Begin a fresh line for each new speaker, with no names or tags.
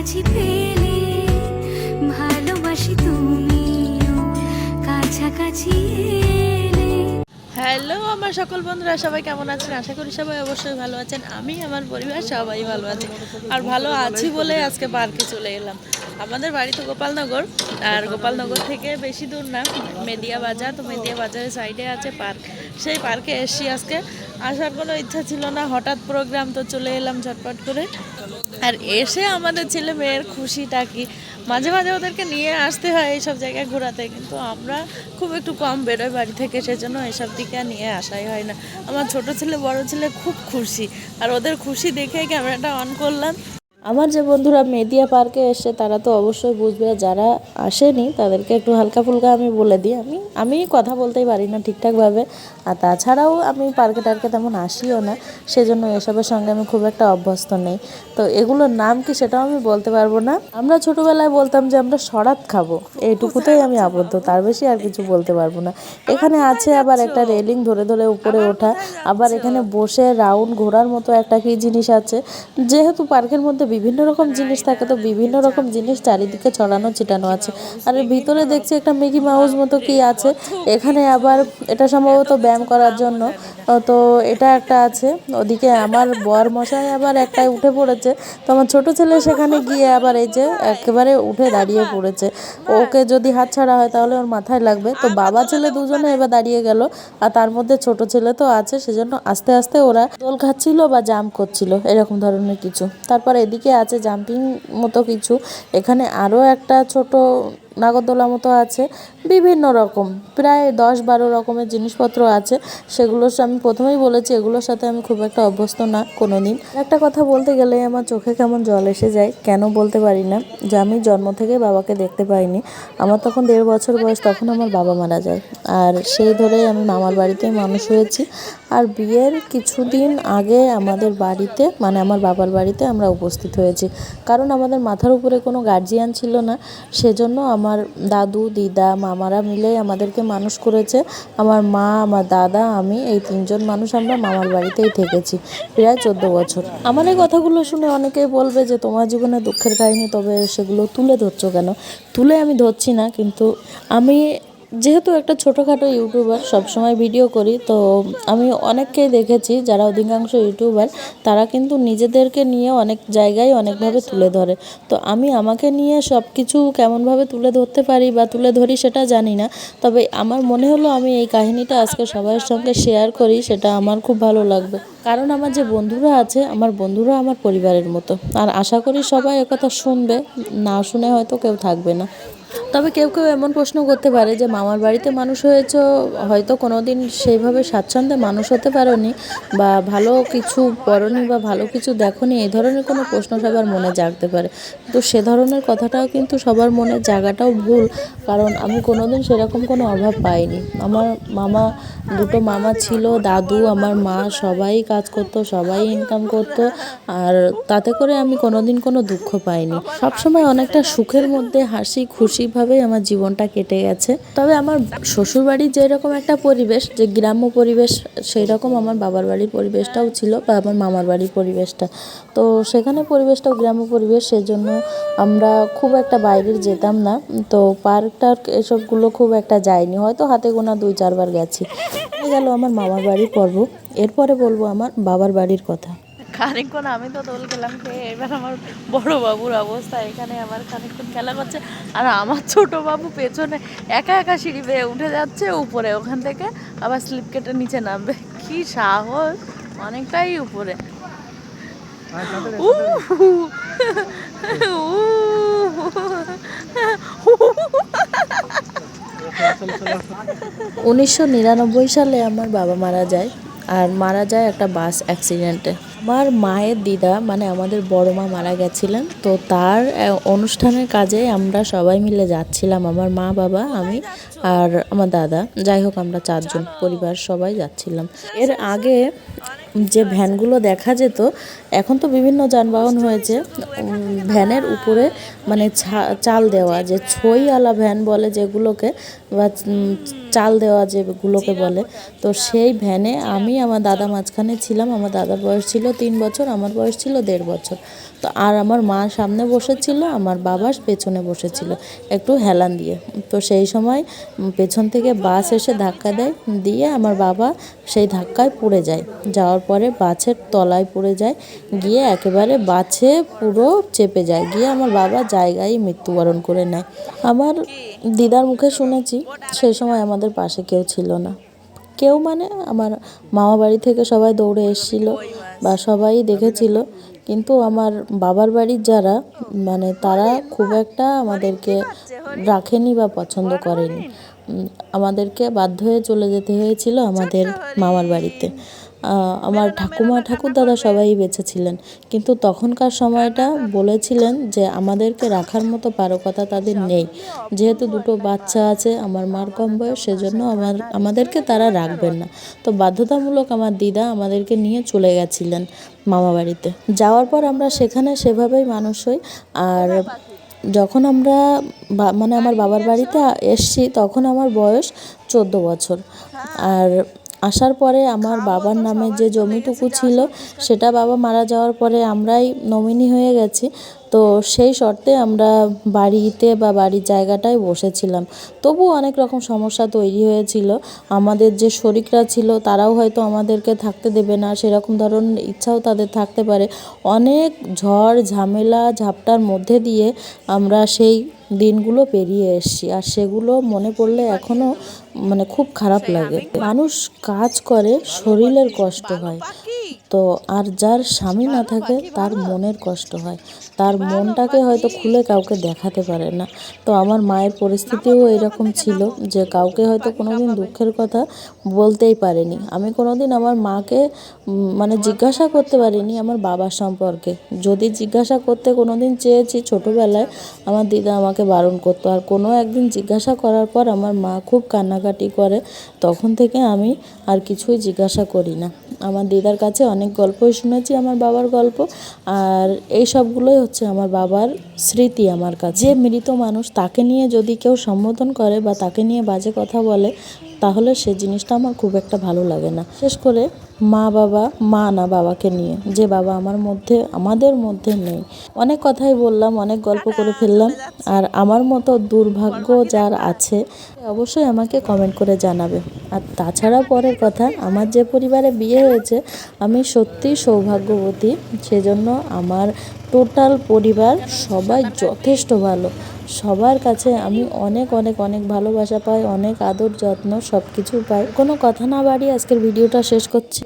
কাছাকাছি পেলে ভালোবাসি তুমিও। কাছাকাছি
হ্যালো আমার সকল বন্ধুরা, সবাই কেমন আছেন? আশা করি সবাই অবশ্যই ভালো আছেন। আমি, আমার পরিবার সবাই ভালো আছে। আর ভালো আছি বলে আজকে পার্কে চলে এলাম। আমাদের বাড়ি তো গোপালনগর, আর গোপালনগর থেকে বেশি দূর না মেদিয়া বাজার তো মেদিয়া বাজারের সাইডে আছে পার্ক। সেই পার্কে এসছি আজকে। আসার কোনো ইচ্ছা ছিল না। হঠাৎ প্রোগ্রাম তো চলে এলাম ঝটপট করে। আর এসে আমাদের ছেলে মেয়ের খুশিটা কি? মাঝে মাঝে ওদেরকে নিয়ে আসতে হয় এইসব জায়গায় ঘোরাতে, কিন্তু আমরা খুব একটু কম বেরোই বাড়ি থেকে, সেজন্য এসব দিকে নিয়ে আসাই হয় না। আমার ছোট ছেলে, বড় ছেলে খুব খুশি। আর ওদের খুশি দেখে ক্যামেরাটা অন করলাম। আমার যে বন্ধুরা মেদিয়া পার্কে এসে তারা তো অবশ্যই বুঝবে, যারা আসেনি তাদেরকে একটু হালকা ফুলকা আমি বলে দিই। আমি আমি কথা বলতেই পারি না ঠিকঠাকভাবে। আর তাছাড়াও আমি পার্কে টার্কে তেমন আসিও না, সেজন্য এসবের সঙ্গে আমি খুব একটা অভ্যস্ত নেই। তো এগুলোর নাম কি সেটাও আমি বলতে পারব না। আমরা ছোটবেলায় বলতাম যে আমরা সরাত খাব, এইটুকুতেই আমি আবদ্ধ, তার বেশি আর কিছু বলতে পারব না। এখানে আছে আবার একটা রেলিং ধরে ধরে উপরে ওঠা, আবার এখানে বসে রাউন্ড ঘোরার মতো একটা কি জিনিস আছে। যেহেতু পার্কের মধ্যে বিভিন্ন রকম জিনিস থাকে তো বিভিন্ন রকম জিনিস চারিদিকে ছড়ানো ছিটানো আছে। আর ভিতরে দেখছি একটা মিকি মাউস মতো কি আছে। এখানে আবার এটা সম্ভবত ব্যায়াম করার জন্য। তো এটা একটা আছে। ওদিকে আমার বর মশাই আবার একটাই উঠে পড়েছে। তো আমার ছোট ছেলে সেখানে গিয়ে আবার এই যে একেবারে উঠে দাঁড়িয়ে পড়েছে। ওকে যদি হাত ছাড়া হয় তাহলে ওর মাথায় লাগবে। তো বাবা ছেলে দুজনে এবার দাঁড়িয়ে গেল। আর তার মধ্যে ছোট ছেলে তো আছে। সেজন্য আস্তে আস্তে ওরা দোল খাচ্ছিল বা জাম্প করছিল। এরকম ধরনের কিছু। তারপর এদিকে আছে জাম্পিং মতো কিছু। এখানে আরও একটা ছোট নাগরদোলা মতো আছে, বিভিন্ন রকম। প্রায় দশ বারো রকমের জিনিসপত্র আছে সেগুলোর সা- আমি প্রথমেই বলেছি, এগুলোর সাথে আমি খুব একটা অভ্যস্ত না কোনো দিন একটা কথা বলতে গেলে আমার চোখে কেমন জল এসে যায়, কেন বলতে পারি না, যে আমি জন্ম থেকে বাবাকে দেখতে পাইনি। আমার তখন দেড় বছর বয়স, তখন আমার বাবা মারা যায়। আর সেই ধরেই আমি মামার বাড়িতেই মানুষ হয়েছি। আর বিয়ের কিছুদিন আগে আমাদের বাড়িতে মানে আমার বাবার বাড়িতে আমরা উপস্থিত হয়েছি। কারণ আমাদের মাথার উপরে কোনো গার্জিয়ান ছিল না, সেজন্য আমার দাদু, দিদা, মামারা মিলেই আমাদেরকে মানুষ করেছে। আমার মা, আমার দাদা, আমি এই তিনজন মানুষ আমরা মামার বাড়িতেই থেকেছি প্রায় চোদ্দ বছর। আমার এই কথাগুলো শুনে অনেকেই বলবে যে, তোমার জীবনে দুঃখের কাহিনী, তবে সেগুলো তুলে ধরছো কেন? তুলে আমি ধরছি না, কিন্তু আমি যেহেতু একটা ছোটোখাটো ইউটিউবার, সবসময় ভিডিও করি, তো আমি অনেককেই দেখেছি যারা অধিকাংশ ইউটিউবার, তারা কিন্তু নিজেদেরকে নিয়ে অনেক জায়গায় অনেকভাবে তুলে ধরে। তো আমি আমাকে নিয়ে সব কিছু কেমনভাবে তুলে ধরতে পারি বা তুলে ধরি সেটা জানি না, তবে আমার মনে হলো আমি এই কাহিনীটা আজকে সবার সঙ্গে শেয়ার করি, সেটা আমার খুব ভালো লাগবে। কারণ আমার যে বন্ধুরা আছে, আমার বন্ধুরা আমার পরিবারের মতো। আর আশা করি সবাই একথা শুনবে, না শুনে হয়তো কেউ থাকবে না। তবে কেউ কেউ এমন প্রশ্ন করতে পারে যে, মামার বাড়িতে মানুষ হয়েছ, হয়তো কোনো দিন সেইভাবে স্বাচ্ছন্দ্যে মানুষ হতে পারোনি বা ভালো কিছু পড়নি বা ভালো কিছু দেখোনি। এই ধরনের কোনো প্রশ্ন সবার মনে জাগতে পারে। তো সে ধরনের কথাটাও কিন্তু সবার মনে জাগাটাও ভুল, কারণ আমি কোনো দিন সেরকম কোনো অভাব পাইনি। আমার মামা, দুটো মামা ছিল, দাদু, আমার মা, সবাই কাজ করতো, সবাই ইনকাম করতো, আর তাতে করে আমি কোনোদিন কোনো দুঃখ পাইনি। সবসময় অনেকটা সুখের মধ্যে হাসি খুশিভাবেই আমার জীবনটা কেটে গেছে। তবে আমার শ্বশুরবাড়ির যেরকম একটা পরিবেশ, যে গ্রাম্য পরিবেশ সেই রকম আমার বাবার বাড়ির পরিবেশটাও ছিল বা আমার মামার বাড়ির পরিবেশটা। তো সেখানে পরিবেশটাও গ্রাম্য পরিবেশ, সেজন্য আমরা খুব একটা বাইরে যেতাম না। তো পার্ক টার্ক এসবগুলো খুব একটা যাইনি হয়তো হাতে গোনা দুই, চারবার গেছি। গেল আমার মামার বাড়ির পর্ব। এরপরে বলব আমার বাবার বাড়ির কথা। খানিকক্ষণ আমি তো দোল খেলাম খেয়ে এবার আমার বড় বাবুর অবস্থা এখানে আমার খানিকক্ষণ খেলা করছে। আর আমার ছোট বাবু পেছনে একা একা সিঁড়ি বেয়ে উঠে যাচ্ছে উপরে ওখান থেকে আবার স্লিপ কেটে নিচে নামবে। কি সাহস অনেকটাই উপরে! উনিশশো নিরানব্বই সালে আমার বাবা মারা যায়। আর মারা যায় একটা বাস অ্যাক্সিডেন্টে আমার মায়ের দিদা মানে আমাদের বড় মা মারা গেছিলেন, তো তার অনুষ্ঠানের কাজে আমরা সবাই মিলে যাচ্ছিলাম, আমার মা, বাবা, আমি আর আমার দাদা। যাই হোক, আমরা চারজন পরিবার সবাই যাচ্ছিলাম। এর আগে যে ভ্যানগুলো দেখা যেত, এখন তো বিভিন্ন যানবাহন হয়েছে। ভ্যানের উপরে মানে চাল দেওয়া, যে ছইওয়ালা ভ্যান বলে যেগুলোকে, বা চাল দেওয়া যেগুলোকে বলে। তো সেই ভ্যানে আমি, আমার দাদা মাঝখানে ছিলাম, আমার দাদার বয়স ছিল তিন বছর, আমার বয়স ছিল দেড় বছর। তো আর আমার মা সামনে বসেছিল, আমার বাবা পেছনে বসেছিল, একটু হেলান দিয়ে। তো সেই সময় পেছন থেকে বাস এসে ধাক্কা দেয়, দিয়ে আমার বাবা সেই ধাক্কায় পড়ে যায়, যাওয়ার পরে বাছের তলায় পড়ে যায়। গিয়ে একেবারে বাছে পুরো চেপে যায়। গিয়ে আমার বাবা জায়গায় মৃত্যুবরণ করে নেয়। আমার দিদার মুখে শুনেছি সেই সময় আমাদের পাশে কেউ ছিল না। কেউ মানে আমার মামা বাড়ি থেকে সবাই দৌড়ে এসেছিল বা সবাই দেখেছিল। কিন্তু আমার বাবার বাড়ির যারা মানে তারা খুব একটা আমাদেরকে রাখেনি বা পছন্দ করেনি। আমাদেরকে বাধ্য হয়ে চলে যেতে হয়েছিল আমাদের মামার বাড়িতে। আমার ঠাকুমা ঠাকুরদাদা সবাই বেঁচে ছিলেন কিন্তু তখনকার সময়টা বলেছিলেন যে আমাদেরকে রাখার মতো পারকতা তাদের নেই। যেহেতু দুটো বাচ্চা আছে আমার মার কম বয়স সেজন্য আমার আমাদেরকে তারা রাখবেন না। তো বাধ্যতামূলক আমার দিদা আমাদেরকে নিয়ে চলে গেছিলেন মামা বাড়িতে। যাওয়ার পর আমরা সেখানে সেভাবেই মানুষ হই। আর যখন আমরা মানে আমার বাবার বাড়িতে এসছি তখন আমার বয়স চোদ্দ বছর। আর আসার পরে আমার বাবার নামে যে জমিটুকু ছিল, সেটা বাবা মারা যাওয়ার পরে আমরাই নমিনি হয়ে গেছি। তো সেই শর্তে আমরা বাড়িতে বা বাড়ির জায়গাটায় বসেছিলাম। তবু অনেক রকম সমস্যা তৈরি হয়েছিল। আমাদের যে শরিকরা ছিল তারাও হয়তো আমাদেরকে থাকতে দেবে না। সেরকম ধরনের ইচ্ছাও তাদের থাকতে পারে। অনেক ঝড় ঝামেলা ঝাপটার মধ্যে দিয়ে আমরা সেই দিনগুলো পেরিয়ে এসেছি। আর সেগুলো মনে পড়লে এখনও মানে খুব খারাপ লাগে। মানুষ কাজ করে শরীরের কষ্ট হয়। তো আর যার স্বামী না থাকে, তার মনের কষ্ট হয়। তার মনটাকে হয়তো খুলে কাউকে দেখাতে পারে না। তো আমার মায়ের পরিস্থিতিও এরকম ছিল যে কাউকে হয়তো কোনোদিন দুঃখের কথা বলতেই পারেনি। আমি কোনোদিন আমার মাকে মানে জিজ্ঞাসা করতে পারিনি আমার বাবার সম্পর্কে। যদি জিজ্ঞাসা করতে কোনোদিন চেয়েছি ছোটোবেলায়, আমার দিদা আমাকে বারণ করতো। আর কোনো একদিন জিজ্ঞাসা করার পর আমার মা খুব কান্নাকাটি করে, তখন থেকে আমি আর কিছুই জিজ্ঞাসা করি না। আমার দিদার কাছে অনেক গল্পই শুনেছি আমার বাবার গল্প। আর এই সবগুলোই হচ্ছে আমার বাবার স্মৃতি আমার কাছে। যে মৃত মানুষ তাকে নিয়ে যদি কেউ সম্বোধন করে বা তাকে নিয়ে বাজে কথা বলে, তাহলে সে জিনিসটা আমার খুব একটা ভালো লাগে না। শেষ করে মা বাবা, মা না বাবাকে নিয়ে, যে বাবা আমার মধ্যে, আমাদের মধ্যে নেই। অনেক কথাই বললাম, অনেক গল্প করে ফেললাম, আর আমার মতো দুর্ভাগ্য যার আছে অবশ্যই আমাকে কমেন্ট করে জানাবে। আর তাছাড়া পরের কথা, আমার যে পরিবারে বিয়ে হয়েছে, আমি সত্যি সৌভাগ্যবতী। সেজন্য আমার টোটাল পরিবার সবাই যথেষ্ট ভালো। সবার কাছে আমি অনেক অনেক অনেক ভালোবাসা পাই, অনেক আদর যত্ন সব কিছু পাই। কোনো কথা না বাড়িয়ে আজকের ভিডিওটা শেষ করছি।